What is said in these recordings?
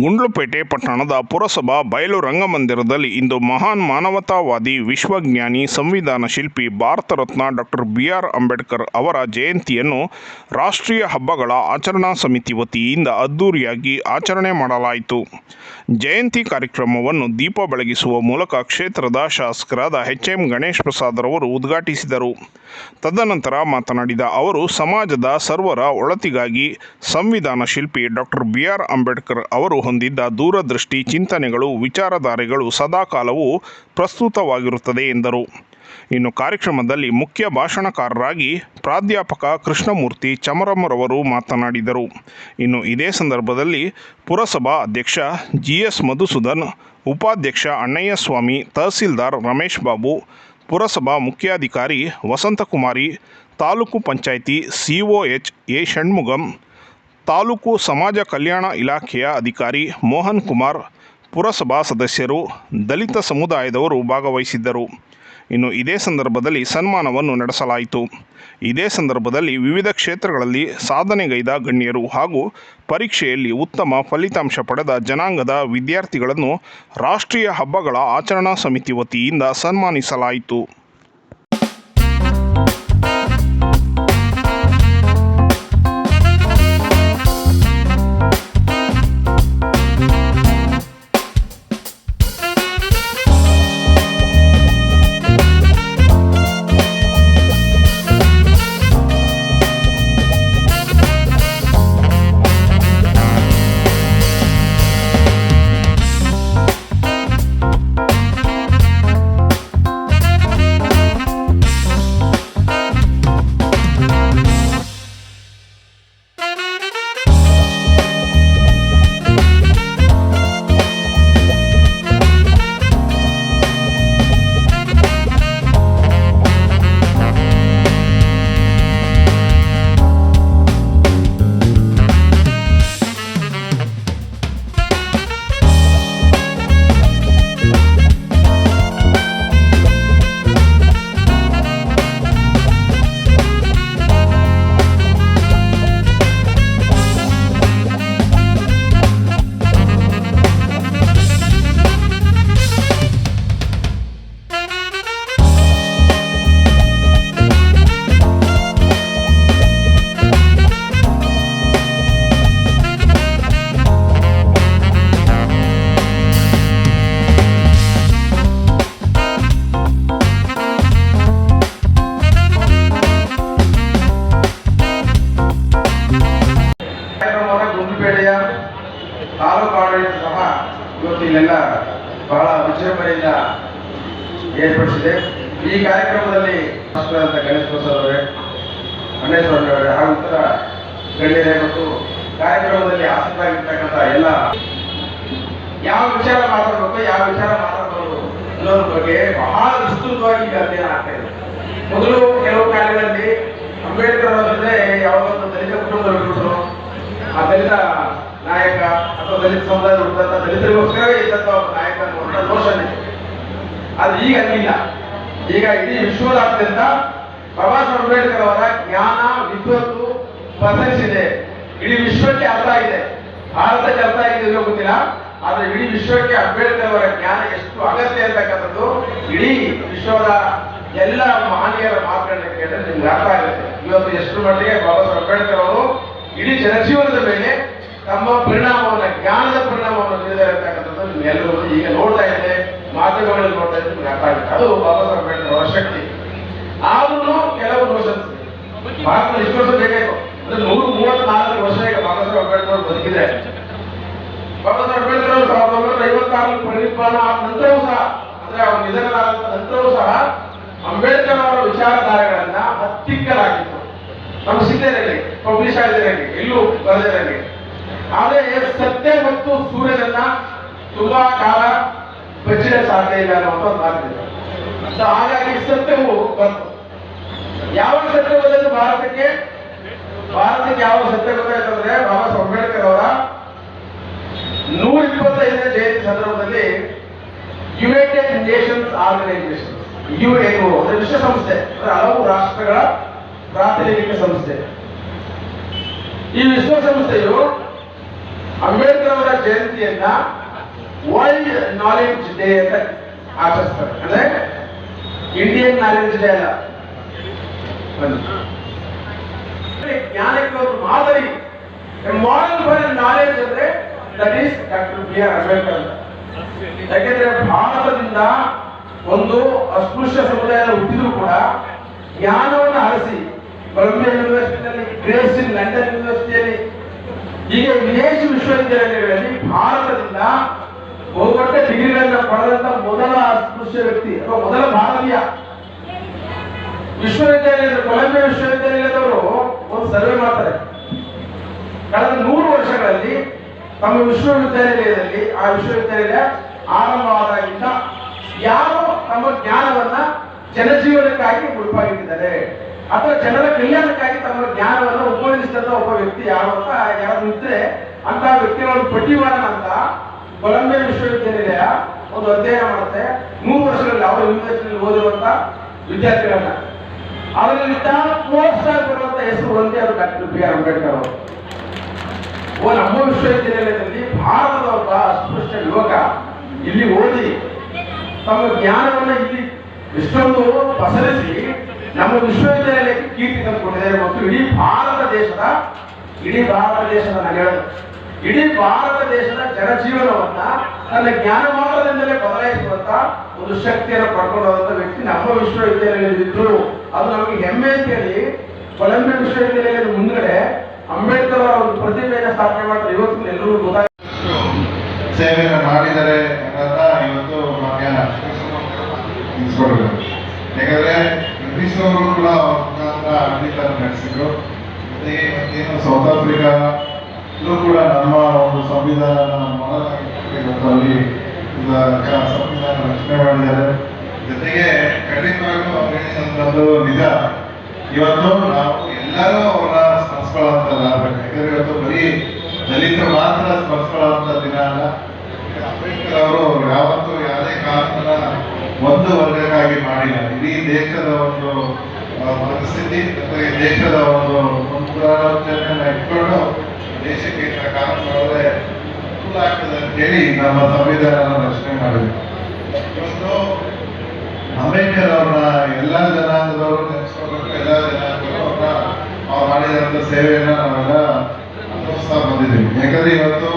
ಗುಂಡ್ಲುಪೇಟೆ ಪಟ್ಟಣದ ಪುರಸಭಾ ಬಯಲು ರಂಗಮಂದಿರದಲ್ಲಿ ಇಂದು ಮಹಾನ್ ಮಾನವತಾವಾದಿ, ವಿಶ್ವಜ್ಞಾನಿ, ಸಂವಿಧಾನ ಶಿಲ್ಪಿ, Bharat Ratna doctor B R Ambedkar ಅವರ ಜಯಂತಿಯನ್ನು ರಾಷ್ಟ್ರೀಯ ಹಬ್ಬಗಳ ಆಚರಣಾ ಸಮಿತಿ ವತಿಯಿಂದ ಅದ್ದೂರಿಯಾಗಿ ಆಚರಣೆ ಮಾಡಲಾಯಿತು. ಜಯಂತಿ ಕಾರ್ಯಕ್ರಮವನ್ನು ದೀಪ ಬೆಳಗಿಸುವ ಮೂಲಕ ಕ್ಷೇತ್ರದ ಶಾಸಕರಾದ ಎಚ್ ಎಂ ಗಣೇಶ್ ಪ್ರಸಾದ್ ರವರು ಉದ್ಘಾಟಿಸಿದರು. ತದನಂತರ ಮಾತನಾಡಿದ ಅವರು, ಸಮಾಜದ ಸರ್ವರ ಒಳತಿಗಾಗಿ ಸಂವಿಧಾನ ಶಿಲ್ಪಿ ಡಾಕ್ಟರ್ ಬಿ ಆರ್ ಅಂಬೇಡ್ಕರ್ ಅವರು ಹೊಂದಿದ್ದ ದೂರದೃಷ್ಟಿ ಚಿಂತನೆಗಳು, ವಿಚಾರಧಾರೆಗಳು ಸದಾಕಾಲವೂ ಪ್ರಸ್ತುತವಾಗಿರುತ್ತದೆ ಎಂದರು. ಇನ್ನು ಕಾರ್ಯಕ್ರಮದಲ್ಲಿ ಮುಖ್ಯ ಭಾಷಣಕಾರರಾಗಿ ಪ್ರಾಧ್ಯಾಪಕ ಕೃಷ್ಣಮೂರ್ತಿ ಚಮರಮ್ಮರವರು ಮಾತನಾಡಿದರು. ಇನ್ನು ಇದೇ ಸಂದರ್ಭದಲ್ಲಿ ಪುರಸಭಾ ಅಧ್ಯಕ್ಷ ಜಿ ಎಸ್ ಮಧುಸೂದನ್, ಉಪಾಧ್ಯಕ್ಷ ಅಣ್ಣಯ್ಯಸ್ವಾಮಿ, ತಹಸೀಲ್ದಾರ್ ರಮೇಶ್ ಬಾಬು, ಪುರಸಭಾ ಮುಖ್ಯಾಧಿಕಾರಿ ವಸಂತಕುಮಾರಿ, ತಾಲೂಕು ಪಂಚಾಯಿತಿ ಸಿಒಎಚ್ ಎ ಷಣ್ಮುಗಂ ತಾಲೂಕು ಸಮಾಜ ಕಲ್ಯಾಣ ಇಲಾಖೆಯ ಅಧಿಕಾರಿ ಮೋಹನ್ ಕುಮಾರ್, ಪುರಸಭಾ ಸದಸ್ಯರು, ದಲಿತ ಸಮುದಾಯದವರು ಭಾಗವಹಿಸಿದ್ದರು. ಇನ್ನು ಇದೇ ಸಂದರ್ಭದಲ್ಲಿ ಸನ್ಮಾನವನ್ನು ನಡೆಸಲಾಯಿತು. ಇದೇ ಸಂದರ್ಭದಲ್ಲಿ ವಿವಿಧ ಕ್ಷೇತ್ರಗಳಲ್ಲಿ ಸಾಧನೆಗೈದ ಗಣ್ಯರು ಹಾಗೂ ಪರೀಕ್ಷೆಯಲ್ಲಿ ಉತ್ತಮ ಫಲಿತಾಂಶ ಪಡೆದ ಜನಾಂಗದ ವಿದ್ಯಾರ್ಥಿಗಳನ್ನು ರಾಷ್ಟ್ರೀಯ ಹಬ್ಬಗಳ ಆಚರಣಾ ಸಮಿತಿ ವತಿಯಿಂದ ಸನ್ಮಾನಿಸಲಾಯಿತು. ಕಾರ್ಯಕ್ರಮದಲ್ಲಿ ಶಾಸಕರಾದ ಗಣೇಶ್ ಪ್ರಸಾದ್ ಅವರೇ ಅವರೇ ಹಾಗೂ ಇತರ ಗಣ್ಯರೇ ಮತ್ತು ಕಾರ್ಯಕ್ರಮದಲ್ಲಿ ಆಸಕ್ತರಾಗಿರ್ತಕ್ಕಂಥ ಎಲ್ಲ, ಯಾವ ವಿಚಾರ ಮಾತಾಡಬೇಕು, ಯಾವ ವಿಚಾರ ಮಾತಾಡಬಹುದು ಅನ್ನೋದ್ರ ಬಗ್ಗೆ ಬಹಳ ವಿಸ್ತೃತವಾಗಿ ಈಗ ಅಧ್ಯಯನ ಆಗ್ತಾ ಇದೆ. ಮೊದಲು ಕೆಲವು ಕಾಲಗಳಲ್ಲಿ ಅಂಬೇಡ್ಕರ್ ಯಾವ ಒಂದು ದಲಿತ ಕುಟುಂಬದವರು ಹುಟ್ಟಿದ್ರು ಆ ದಲಿತ ನಾಯಕ ಅಥವಾ ದಲಿತ ಸಮುದಾಯದ ಹುಟ್ಟಿದಂತ ದಲಿತರಿಗೋಸ್ಕರವೇ ಒಬ್ಬ ನಾಯಕ ಅನ್ನುವಂಥ ಘೋಷಣೆ ಅದು ಈಗ ಹಂಗಿಲ್ಲ ಈಗ ಇಡೀ ವಿಶ್ವದಾದ್ಯಂತ ಸಾಹೇಬ್ ಅಂಬೇಡ್ಕರ್ ಅವರ ಜ್ಞಾನ, ವಿದ್ವತ್ತು ಪಸರಿಸಿದೆ ಇಡೀ ವಿಶ್ವಕ್ಕೆ ಅರ್ಥ ಆಗಿದೆ. ಭಾರತಕ್ಕೆ ಅರ್ಥ ಆಗಿದೆ ಇಲ್ಲೋ ಗೊತ್ತಿಲ್ಲ. ಆದ್ರೆ ಇಡೀ ವಿಶ್ವಕ್ಕೆ ಅಂಬೇಡ್ಕರ್ ಅವರ ಜ್ಞಾನ ಎಷ್ಟು ಅಗತ್ಯ ಅಂತಕ್ಕಂಥದ್ದು ಇಡೀ ವಿಶ್ವದ ಎಲ್ಲ ಮಹನೀಯರ ಮಾತುಗಳನ್ನ ಕೇಳಿದ್ರೆ ನಿಮ್ಗೆ ಅರ್ಥ ಆಗುತ್ತೆ. ಇವತ್ತು ಎಷ್ಟು ಮಟ್ಟಿಗೆ ಬಾಬಾ ಸಾಹೇಬ್ ಅಂಬೇಡ್ಕರ್ ಅವರು ಇಡೀ ಜನಜೀವನದ ಮೇಲೆ ತಮ್ಮ ಪರಿಣಾಮವನ್ನ, ಜ್ಞಾನದ ಪರಿಣಾಮವನ್ನು ತಿಳಿದಿರತಕ್ಕಂಥದ್ದು ನಿಮ್ಗೆಲ್ಲರೂ ಈಗ ನೋಡ್ತಾ ಇದ್ದೆ ಮಾಧ್ಯಮಗಳಲ್ಲಿ ನೋಡ್ತಾ ಇದ್ರೆ ಅರ್ಥ ಆಗುತ್ತೆ. ಅದು ಬಾಬಾ ಸಾಹೇಬ್ ಅಂಬೇಡ್ಕರ್ ಅವರ ಶಕ್ತಿ. ಆದ್ರೂ ಕೆಲವು ವರ್ಷ ಭಾರತ ಇಷ್ಟು ವರ್ಷ ಬೇಕಾಯ್ತು? ಅಂದ್ರೆ ನೂರ, ಮೂವತ್ನಾಲ್ಕು ವರ್ಷ ಈಗ ಬಾಬಾ ಸಾಹೇಬ್ ಅಂಬೇಡ್ಕರ್ ಅವರು ಬದುಕಿದೆ ಬಾಬಾ ಸಾಹೇಬ್ ಅಂಬೇಡ್ಕರ್ ಅವರು ಸಾವಿರದ ಒಂಬೈನೂರ ಐವತ್ತಾರು ಪರಿನಿರ್ಮಾಣ ಆದ ನಂತರವೂ ಸಹ, ಅಂದ್ರೆ ಅವರು ನಿಧನರಾದ ನಂತರವೂ ಸಹ ಅಂಬೇಡ್ಕರ್ ಅವರ ವಿಚಾರಧಾರೆಗಳನ್ನ ಹತ್ತಿಕ್ಕಲಾಗಿತ್ತು ನಮ್ಮ ಸಿದ್ಧರಲ್ಲಿ ಪಬ್ಲಿಷ್ ಆಗಿದೆ ಎಲ್ಲೂ ಬರೆದಿರಂಗೆ ಆದ್ರೆ ಸತ್ಯ ಮತ್ತು ಸೂರ್ಯನನ್ನ ತುಂಬಾ ಕಾಲ ಬಚ್ಚಿಡ ಸಾಧ್ಯ ಇಲ್ಲ ಅನ್ನುವಂಥ ಒಂದು ಹಾಗಾಗಿ ಸತ್ಯವು ಬಂತು. ಯಾವ ಸತ್ಯ ಬಂದದ್ದು ಭಾರತಕ್ಕೆ? ಭಾರತಕ್ಕೆ ಯಾವ ಸತ್ಯ ಅಂದ್ರೆ ಬಾಬಾ ಸಾಹೇಬ್ ಅಂಬೇಡ್ಕರ್ ಅವರ ನೂರ ಇಪ್ಪತ್ತೈದನೇ ಜಯಂತಿ ಸಂದರ್ಭದಲ್ಲಿ United Nations Organisation U N ಅಂದ್ರೆ ವಿಶ್ವಸಂಸ್ಥೆ ಹಲವು ರಾಷ್ಟ್ರಗಳ ಪ್ರಾತಿನಿಧಿಕ ಸಂಸ್ಥೆ. ಈ ವಿಶ್ವಸಂಸ್ಥೆಯು ಅಂಬೇಡ್ಕರ್ ಅವರ ಜಯಂತಿಯನ್ನ ವರ್ಲ್ಡ್ ನಾಲೆಡ್ಜ್ ಡೇ ಅಂತ ಆಚರಿಸ್ತಾರೆ. ಅಂದ್ರೆ ಇಂಡಿಯನ್ ನಾಲೆಡ್ಜ್ ಡೇ ಅಲ್ಲ. ಜ್ಞಾನಕ್ಕೆ ಒಂದು ಮಾದರಿ. ಮಾಡೆಲ್ ಫಾರ್ ನಾಲೆಡ್ಜ್ ಅಂದ್ರೆ that is doctor B R Ambedkar ಯಾಕೆಂದ್ರೆ ಭಾರತದಿಂದ ಒಂದು ಅಸ್ಪೃಶ್ಯ ಸಮುದಾಯ ಹುಟ್ಟಿದ್ರು ಕೂಡ ಜ್ಞಾನವನ್ನು ಹರಸಿ ಕೊಲಂಬಿಯಾ ಯೂನಿವರ್ಸಿಟಿಯಲ್ಲಿ ಗ್ರೇಸ್ ಲಂಡನ್ ಯೂನಿವರ್ಸಿಟಿಯಲ್ಲಿ ಹೀಗೆ ವಿದೇಶಿ ವಿಶ್ವವಿದ್ಯಾಲಯಗಳಲ್ಲಿ ಭಾರತದಿಂದ ಬಹುದೊಡ್ಡ ಡಿಗ್ರಿಗಳನ್ನ ಪಡೆದಂತ ಮೊದಲ ಅಸ್ಪೃಶ್ಯ ವ್ಯಕ್ತಿ, ಅಥವಾ ಮೊದಲ ಭಾರತೀಯ ವಿಶ್ವವಿದ್ಯಾಲಯದ ಕೊಲಂಬಿಯಾ ವಿಶ್ವವಿದ್ಯಾಲಯದವರು ಒಂದು ಸರ್ವೆ ಮಾಡ್ತಾರೆ. ಕಳೆದ ನೂರು ವರ್ಷಗಳಲ್ಲಿ ತಮ್ಮ ವಿಶ್ವವಿದ್ಯಾನಿಲಯದಲ್ಲಿ, ಆ ವಿಶ್ವವಿದ್ಯಾನಿಲಯ ಆರಂಭವಾದಾಗಿಂದ ಯಾರು ತಮ್ಮ ಜ್ಞಾನವನ್ನ ಜನಜೀವನಕ್ಕಾಗಿ ಉಳ್ಪಾಗಿಟ್ಟಿದ್ದಾರೆ. ಅಥವಾ ಜನರ ಕಲ್ಯಾಣಕ್ಕಾಗಿ ತಮ್ಮ ಜ್ಞಾನವನ್ನು ಉಪಯೋಗಿಸಿದಂತ ಒಬ್ಬ ವ್ಯಕ್ತಿ ಯಾರು ಅಂತ ಯಾರು ಇದ್ರೆ ಅಂತ ವ್ಯಕ್ತಿಗಳನ್ನು ಪಟ್ಟಿ ಮಾಡೋಣ ಅಂತ ಕೊಲಂಬಿಯಾ ವಿಶ್ವವಿದ್ಯಾನಿಲಯ ಒಂದು ಅಧ್ಯಯನ ಮಾಡುತ್ತೆ. ಮೂರು ವರ್ಷಗಳಲ್ಲಿ ಅವರ ಯೂನಿವರ್ಸಿಟಿಯಲ್ಲಿ ಓದಿರುವಂತ ವಿದ್ಯಾರ್ಥಿಗಳನ್ನ. ಅದರಲ್ಲಿ ಪೋಸ್ಟ್ ಆಗಿ ಬರುವಂತ ಹೆಸರು ಒಂದೇ ಅವರು ಡಾಕ್ಟರ್ ಬಿ ಆರ್ ಅಂಬೇಡ್ಕರ್ ಅವರು. ಓ, ನಮ್ಮ ವಿಶ್ವವಿದ್ಯಾನಿಲಯದಲ್ಲಿ ಭಾರತದ ಒಬ್ಬ ಅಸ್ಪೃಶ್ಯ ಯುವಕ ಇಲ್ಲಿ ಓದಿ ತಮ್ಮ ಜ್ಞಾನವನ್ನು ಇಲ್ಲಿ ಇಷ್ಟೊಂದು ಪಸರಿಸಿ ನಮ್ಮ ವಿಶ್ವವಿದ್ಯಾನಿಲಯಕ್ಕೆ ಕೀರ್ತಿ ತಂದುಕೊಂಡಿದ್ದಾರೆ ಮತ್ತು ಇಡೀ ಭಾರತ ದೇಶದ, ಇಡೀ ಭಾರತ ದೇಶದ ನಾನು ಹೇಳೋದು. ಇಡೀ ಭಾರತ ದೇಶದ ಜನಜೀವನವನ್ನ ತನ್ನ ಜ್ಞಾನ ಮಾತ್ರದಿಂದಲೇ ಬದಲಾಯಿಸುವಂತ ಒಂದು ಶಕ್ತಿಯನ್ನು ಪಡ್ಕೊಂಡಂತ ವ್ಯಕ್ತಿ ನಮ್ಮ ವಿಶ್ವವಿದ್ಯಾನಿಲಯದಲ್ಲಿದ್ರು ಅದು ನಮಗೆ ಹೆಮ್ಮೆ ಅಂತ ಹೇಳಿ ಕೊಲಂಬಿಯಾ ವಿಶ್ವವಿದ್ಯಾಲಯದ ಮುಂದೆ ಅಂಬೇಡ್ಕರ್ ಅವರ ಒಂದು ಪ್ರತಿಮೆಯನ್ನು ಸ್ಥಾಪನೆ ಮಾಡಿದ್ರೆ. ಇವತ್ತು ಎಲ್ಲರೂ ಗೊತ್ತಾಗ ಸೇವೆಯನ್ನು ಮಾಡಿದರೆ ಇವತ್ತು ಯಾಕಂದ್ರೆ ಬ್ರಿಟಿಷ್ ಅವರು ಕೂಡ ಅವ್ರ ನಡೆಸಿದ್ರು. ಮತ್ತೆ ಏನು ಸೌತ್ ಆಫ್ರಿಕಾಲ್ಲೂ ಕೂಡ ನಮ್ಮ ಒಂದು ಸಂವಿಧಾನ ನಮ್ಮ ಅಲ್ಲಿ ಸಂವಿಧಾನ ರಚನೆ ಮಾಡಿದ್ದಾರೆ. ಜೊತೆಗೆ ಖಂಡಿತವಾಗ್ಲೂ ಅವ್ರು ಹೇಳಿದಂಥದ್ದು ನಿಜ. ಇವತ್ತು ನಾವು ಎಲ್ಲರೂ ಅವರ ಸ್ಮರಿಸ್ಕೊಳ್ಳುವಂಥದ್ದಾಗಬೇಕು ಯಾಕಂದ್ರೆ ಇವತ್ತು ಬರೀ ದಲಿತರು ಮಾತ್ರ ಸ್ಮರಿಸ್ಕೊಳ್ಳುವಂಥ ದಿನ ಅಲ್ಲ. ಅಂಬೇಡ್ಕರ್ ಅವರು ಯಾವತ್ತೂ ಯಾವುದೇ ಕಾರಣ ಒಂದು ವರ್ಗಕ್ಕಾಗಿ ಮಾಡಿಲ್ಲ. ಇಡೀ ದೇಶದ ಒಂದು ಮನಸ್ಥಿತಿ, ಜೊತೆಗೆ ದೇಶದ ಒಂದು ಪುನರಾಲೋಚನೆಯನ್ನ ಇಟ್ಕೊಂಡು ದೇಶಕ್ಕೆ ಕಾನೂನು ಮಾಡಿದ್ರೆ ಅನುಕೂಲ ಆಗ್ತದೆ ಅಂತ ಹೇಳಿ ನಮ್ಮ ಸಂವಿಧಾನ ರಚನೆ ಮಾಡಿದ್ರು. ಇವತ್ತು ಅಂಬೇಡ್ಕರ್ ಅವ್ರನ್ನ ಎಲ್ಲ ಜನಾಂಗದವರು ನೆನೆಸ್ಕೋಬೇಕು ಎಲ್ಲ ಜನಾಂಗದವರು ಅವ್ರನ್ನ ಅವ್ರು ಮಾಡಿದಂಥ ಸೇವೆಯನ್ನ ನಾವೆಲ್ಲ ಅನುಭವಿಸ್ತಾ ಬಂದಿದ್ದೀವಿ. ಯಾಕಂದ್ರೆ ಇವತ್ತು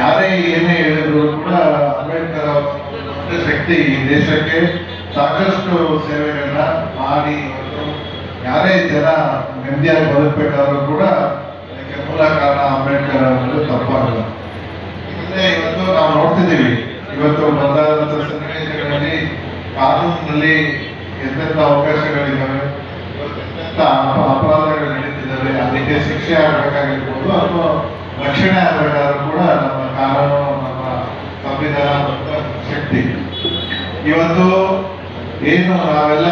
ಯಾರೇ ಏನೇ ಹೇಳಿದ್ರು ಕೂಡ ಅಂಬೇಡ್ಕರ್ ಅವರ ಶಕ್ತಿ ಈ ದೇಶಕ್ಕೆ ಸಾಕಷ್ಟು ಸೇವೆಗಳನ್ನ ಮಾಡಿ ಇವತ್ತು ಯಾರೇ ಜನ ನೆಮ್ಮದಿಯಾಗಿ ಬದುಕಬೇಕಾದ್ರೂ ಕೂಡ ಕಾರಣ ಅಂಬೇಡ್ಕರ್ ಅನ್ನೋದು ತಪ್ಪಾಗಲ್ಲ ಯಾಕಂದ್ರೆ ಇವತ್ತು ನಾವು ನೋಡ್ತಿದ್ದೀವಿ. ಇವತ್ತು ಬಂದಾದಂಥ ಸನ್ನಿವೇಶಗಳಲ್ಲಿ ಕಾನೂನಿನಲ್ಲಿ ಎಂತೆಂಥ ಅವಕಾಶಗಳಿದ್ದಾವೆ ಎಂತೆಂಥ ಅಪ- ಅಪರಾಧಗಳು ನಡೀತಿದ್ದಾವೆ, ಅದಕ್ಕೆ ಶಿಕ್ಷೆ ಆಗಬೇಕಾಗಿರ್ಬೋದು ಅಥವಾ ರಕ್ಷಣೆ ಆಗಬೇಕಾದ್ರೂ ಕೂಡ ನಮ್ಮ ಕಾನೂನು, ನಮ್ಮ ಸಂವಿಧಾನ ಮತ್ತು ಶಕ್ತಿ. ಇವತ್ತು ಏನು ನಾವೆಲ್ಲ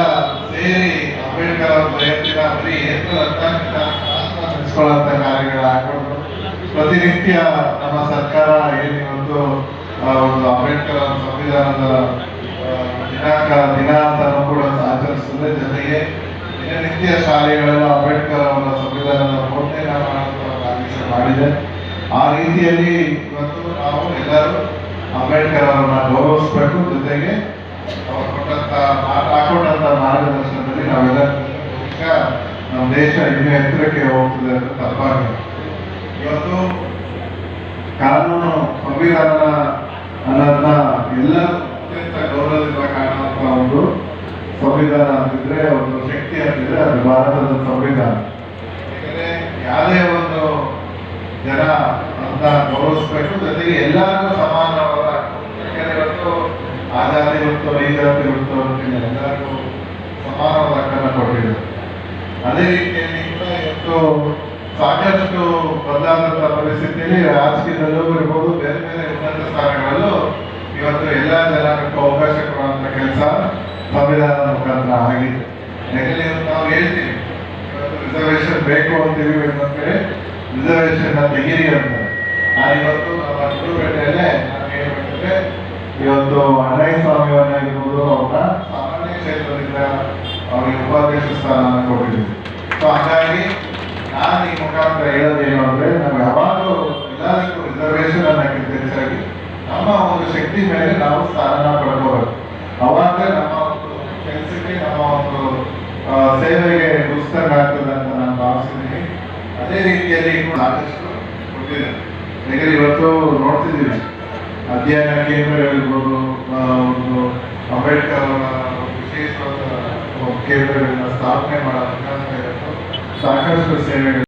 ಸೇರಿ ಅಂಬೇಡ್ಕರ್ ಅವ್ರ ಜಯಂತಿನ ಬರೀ ನೆನೆಸ್ಕೊಳ್ಳುವಂಥ ಕಾರ್ಯಗಳು ಹಾಕೊಂಡು ಪ್ರತಿನಿತ್ಯ ನಮ್ಮ ಸರ್ಕಾರ ಏನು ಇವತ್ತು ಒಂದು ಅಂಬೇಡ್ಕರ್ ಸಂವಿಧಾನದ ದಿನಾಂಕ ದಿನ ಅಂತ ಕೂಡ ಆಚರಿಸ್ತದೆ ಜೊತೆಗೆ ದಿನನಿತ್ಯ ಶಾಲೆಗಳೆಲ್ಲ ಅಂಬೇಡ್ಕರ್ ಅವರ ಸಂವಿಧಾನದ ಮೂರ್ತಿ ಕಾರ್ಯ ಮಾಡಿದೆ. ಆ ರೀತಿಯಲ್ಲಿ ಇವತ್ತು ನಾವು ಎಲ್ಲರೂ ಅಂಬೇಡ್ಕರ್ ಅವರನ್ನ ಗೌರವಿಸಬೇಕು. ಜೊತೆಗೆ ಅವರು ಕೊಟ್ಟಂತ ಹಾಕೊಂಡಂತ ಮಾರ್ಗದರ್ಶನದಲ್ಲಿ ನಾವೆಲ್ಲ ನಮ್ಮ ದೇಶ ಇನ್ನೂ ಎತ್ತರಕ್ಕೆ ಹೋಗ್ತದೆ ಅಂತ ತಪ್ಪಾಗಿದೆ ಇವತ್ತು ಕಾನೂನು ಸಂವಿಧಾನ ಅನ್ನೋದನ್ನ ಎಲ್ಲ ಅತ್ಯಂತ ಗೌರವದಿಂದ ಕಾಣುವಂತ ಒಂದು ಸಂವಿಧಾನ ಅಂತಿದ್ರೆ ಒಂದು ಶಕ್ತಿ ಅಂತಿದ್ರೆ ಅದು ಭಾರತದ ಸಂವಿಧಾನ ಯಾಕಂದ್ರೆ ಯಾವುದೇ ಒಂದು ಜನ ಅಂತ ಗೌರವಿಸ್ಬೇಕು ಜೊತೆಗೆ ಎಲ್ಲರಿಗೂ ಸಮಾನವಾದ ಯಾಕಂದ್ರೆ ಇವತ್ತು ಆ ಜಾತಿ ಇರುತ್ತೋ ಈ ಜಾತಿ ಇರುತ್ತೋ ಅಂತ ಎಲ್ಲರಿಗೂ ಸಮಾನವಾದ ಹಕ್ಕನ್ನು ಕೊಟ್ಟಿದ್ದಾರೆ ಅದೇ ರೀತಿಯಲ್ಲಿ ಇವತ್ತು ಸಾಕಷ್ಟು ಬದಲಾದಂತ ಪರಿಸ್ಥಿತಿಯಲ್ಲಿ ರಾಜಕೀಯದಲ್ಲೂ ಇರ್ಬೋದು ಬೇರೆ ಬೇರೆ ಉನ್ನತ ಸ್ಥಾನಗಳಲ್ಲೂ ಇವತ್ತು ಎಲ್ಲ ಜನಾಂಗಕ್ಕೂ ಅವಕಾಶ ಕೊಡುವಂತ ಕೆಲಸ ಸಂವಿಧಾನದ ಮುಖಾಂತರ ಆಗಿದೆ. ಯಾಕಂದ್ರೆ ನಾವು ಹೇಳ್ತೀವಿ ರಿಸರ್ವೇಶನ್ ಬೇಕು ಅಂತೀವಿ ಅಂತಂದ್ರೆ ರಿಸರ್ವೇಶನ್ ತೆಗೀರಿ ನಾನು ಇವತ್ತು ನಮ್ಮ ಇವತ್ತು ಅಣ್ಣಯ್ಯ ಸ್ವಾಮಿಯವರನ್ನ ಇರ್ಬೋದು ಅವ್ರನ್ನ ಸಾಮಾನ್ಯ ಕ್ಷೇತ್ರದಿಂದ ಅವರಿಗೆ ಉಪಾಧ್ಯಕ್ಷ ಸ್ಥಾನ ಕೊಟ್ಟಿದ್ದೀವಿ ಸೊ ಹಾಗಾಗಿ ನಾನು ಈ ಮುಖಾಂತರ ಹೇಳೋದೇನು ಅಂದರೆ ನಾವು ಯಾವಾಗಲೂ ಎಲ್ಲದಕ್ಕೂ ರಿಸರ್ವೇಷನ್ ಅನ್ನೋಕ್ಕಿಂತ ಹೆಚ್ಚಾಗಿ. ನಮ್ಮ ಒಂದು ಶಕ್ತಿ ಮೇಲೆ ನಾವು ಸ್ಥಾನನ ಪಡ್ಕೋಬೇಕು. ಅವಾಗ ನಮ್ಮ ಒಂದು ಕೆಲಸಕ್ಕೆ ನಮ್ಮ ಒಂದು ಸೇವೆಗೆ ದುಸ್ತಂಗ ಆಗ್ತದೆ ಅಂತ ನಾನು ಭಾವಿಸಿದ್ದೀನಿ ಅದೇ ರೀತಿಯಲ್ಲಿ ಸಾಕಷ್ಟು ಕೊಟ್ಟಿದೆ. ಯಾಕಂದ್ರೆ ಇವತ್ತು ನೋಡ್ತಿದ್ದೀವಿ. ಅಧ್ಯಯನ ಕೇಂದ್ರ ಆ, ಒಂದು ಅಂಬೇಡ್ಕರ್ ಅವರ ಕೇಂದ್ರಗಳನ್ನ ಸ್ಥಾಪನೆ ಮಾಡೋ ಮುಖಾಂತರ ಇವತ್ತು ಸಾಕಷ್ಟು ಸೇವೆಗಳು